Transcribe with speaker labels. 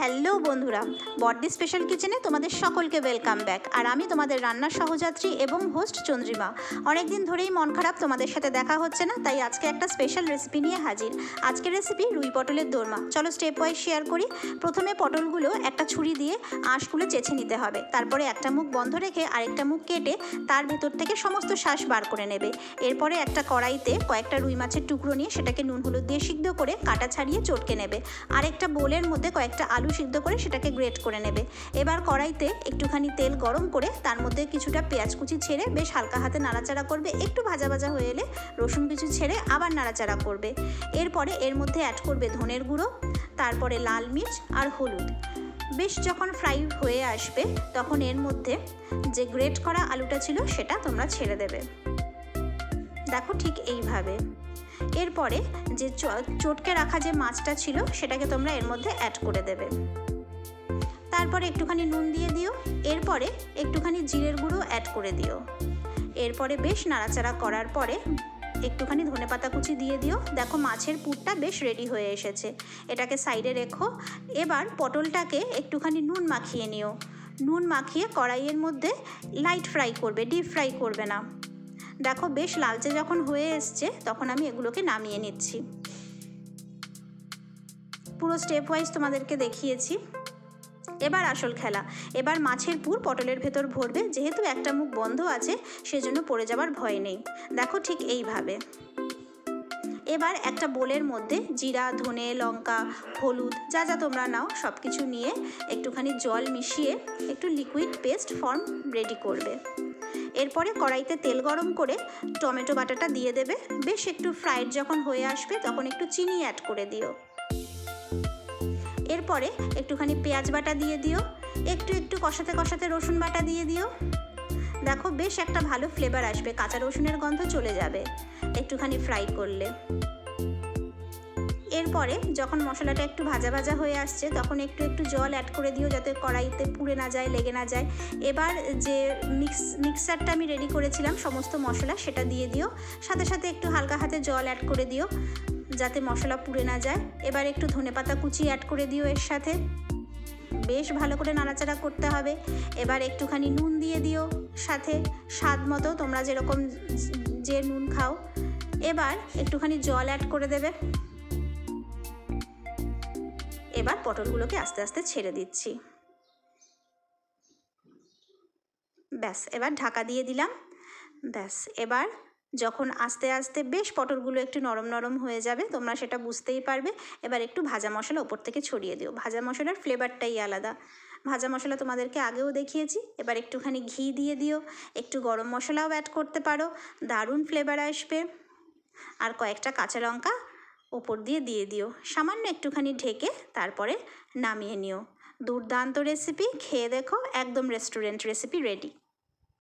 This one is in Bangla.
Speaker 1: হ্যালো বন্ধুরা বডি স্পেশাল কিচেনে তোমাদের সকলকে ওয়েলকাম ব্যাক। আর আমি তোমাদের রান্নার সহযাত্রী এবং হোস্ট চন্দ্রিমা। অনেকদিন ধরেই মন খারাপ তোমাদের সাথে দেখা হচ্ছে না, তাই আজকে একটা স্পেশাল রেসিপি নিয়ে হাজির। আজকের রেসিপি রুই পটলের দোরমা। চলো স্টেপ ওয়াইজ শেয়ার করি। প্রথমে পটলগুলো একটা ছুরি দিয়ে আঁশগুলো চেছে নিতে হবে। তারপরে একটা মুখ বন্ধ রেখে আরেকটা মুখ কেটে তার ভেতর থেকে সমস্ত শ্বাস বার করে নেবে। এরপরে একটা কড়াইতে কয়েকটা রুই মাছের টুকরো নিয়ে সেটাকে নুন হলুদ দিয়ে সিদ্ধ করে কাটা ছাড়িয়ে চটকে নেবে। আরেকটা বোলের মধ্যে কয়েকটা আলু সিদ্ধ করে সেটাকে গ্রেট করে নেবে। এবার কড়াইতে একটুখানি তেল গরম করে তার মধ্যে কিছুটা পেঁয়াজ কুচি ছেড়ে বেশ হালকা হাতে নাড়াচাড়া করবে। একটু ভাজা ভাজা হয়ে এলে রসুন কিছু ছেড়ে আবার নাড়াচাড়া করবে। এরপরে এর মধ্যে অ্যাড করবে ধনের গুঁড়ো, তারপরে লাল মির্চ আর হলুদ। বেশ যখন ফ্রাই হয়ে আসবে, তখন এর মধ্যে যে গ্রেট করা আলুটা ছিল সেটা তোমরা ছেড়ে দেবে। দেখো ঠিক এইভাবে। এরপরে যে চটকে রাখা যে মাছটা ছিল, সেটাকে তোমরা এর মধ্যে অ্যাড করে দেবে। তারপরে একটুখানি নুন দিয়ে দিও, এরপরে একটুখানি জিরের গুঁড়ো অ্যাড করে দিও। এরপরে বেশ নাড়াচাড়া করার পরে একটুখানি ধনেপাতা কুচি দিয়ে দিও। দেখো মাছের পুরটা বেশ রেডি হয়ে এসেছে। এটাকে সাইডে রেখো। এবার পটলটাকে একটুখানি নুন মাখিয়ে নিও। নুন মাখিয়ে কড়াইয়ের মধ্যে লাইট ফ্রাই করবে ডিপ ফ্রাই করবে না। দেখো বেশ লালচে যখন হয়ে এসছে, তখন আমি এগুলোকে নামিয়ে নিচ্ছি। পুরো স্টেপ ওয়াইজ তোমাদেরকে দেখিয়েছি। এবার আসল খেলা। এবার মাছের পুর পটলের ভেতর ভরবে, যেহেতু একটা মুখ বন্ধ আছে, সেজন্য পড়ে যাবার ভয় নেই। দেখো ঠিক এইভাবে। এবার একটা বোলের মধ্যে জিরা, ধনে, লঙ্কা, হলুদ, যা যা তোমরা নাও সব কিছু নিয়ে একটুখানি জল মিশিয়ে একটু লিকুইড পেস্ট ফর্ম রেডি করবে। এরপরে কড়াইতে তেল গরম করে টমেটো বাটাটা দিয়ে দেবে। বেশ একটু ফ্রাইড যখন হয়ে আসবে তখন একটু চিনি অ্যাড করে দিও। এরপরে একটুখানি পেঁয়াজ বাটা দিয়ে দিও। একটু একটু কষাতে কষাতে রসুন বাটা দিয়ে দিও। দেখো বেশ একটা ভালো ফ্লেভার আসবে, কাঁচা রসুনের গন্ধ চলে যাবে। একটুখানি ফ্রাই করলে। এরপরে যখন মশলাটা একটু ভাজা ভাজা হয়ে আসছে, তখন একটু একটু জল অ্যাড করে দিও যাতে কড়াইতে পুড়ে না যায়, লেগে না যায়। এবার যে মিক্স মিক্সারটা আমি রেডি করেছিলাম, সমস্ত মশলা সেটা দিয়ে দিও। সাথে সাথে একটু হালকা হাতে জল অ্যাড করে দিও, যাতে মশলা পুড়ে না যায়। এবার একটু ধনেপাতা কুচি অ্যাড করে দিও এর সাথে। বেশ ভালো করে নাড়াচাড়া করতে হবে। এবার একটুখানি নুন দিয়ে দিও সাথে। স্বাদ মতো তোমরা যেরকম যে নুন খাও। এবার একটুখানি জল অ্যাড করে দেবে। এবার পটলগুলোকে আস্তে আস্তে ছেড়ে দিচ্ছি। ব্যাস, এবার ঢাকা দিয়ে দিলাম। ব্যাস, এবার যখন আস্তে আস্তে বেশ পটলগুলো একটু নরম নরম হয়ে যাবে, তোমরা সেটা বুঝতেই পারবে। এবার একটু ভাজা মশলা ওপর থেকে ছড়িয়ে দিও। ভাজা মশলার ফ্লেভারটাই আলাদা। ভাজা মশলা তোমাদেরকে আগেও দেখিয়েছি, এবার একটুখানি ঘি দিয়ে দিও। একটু গরম মশলাও অ্যাড করতে পারো। দারুণ ফ্লেভার আসবে। আর কয়েকটা কাঁচা লঙ্কা ওপর দিয়ে দিয়ে দিও। সামান্য একটুখানি ঢেকে তারপরে নামিয়ে নিও। দুর্দান্ত রেসিপি খেয়ে দেখো, একদম রেস্টুরেন্ট রেসিপি রেডি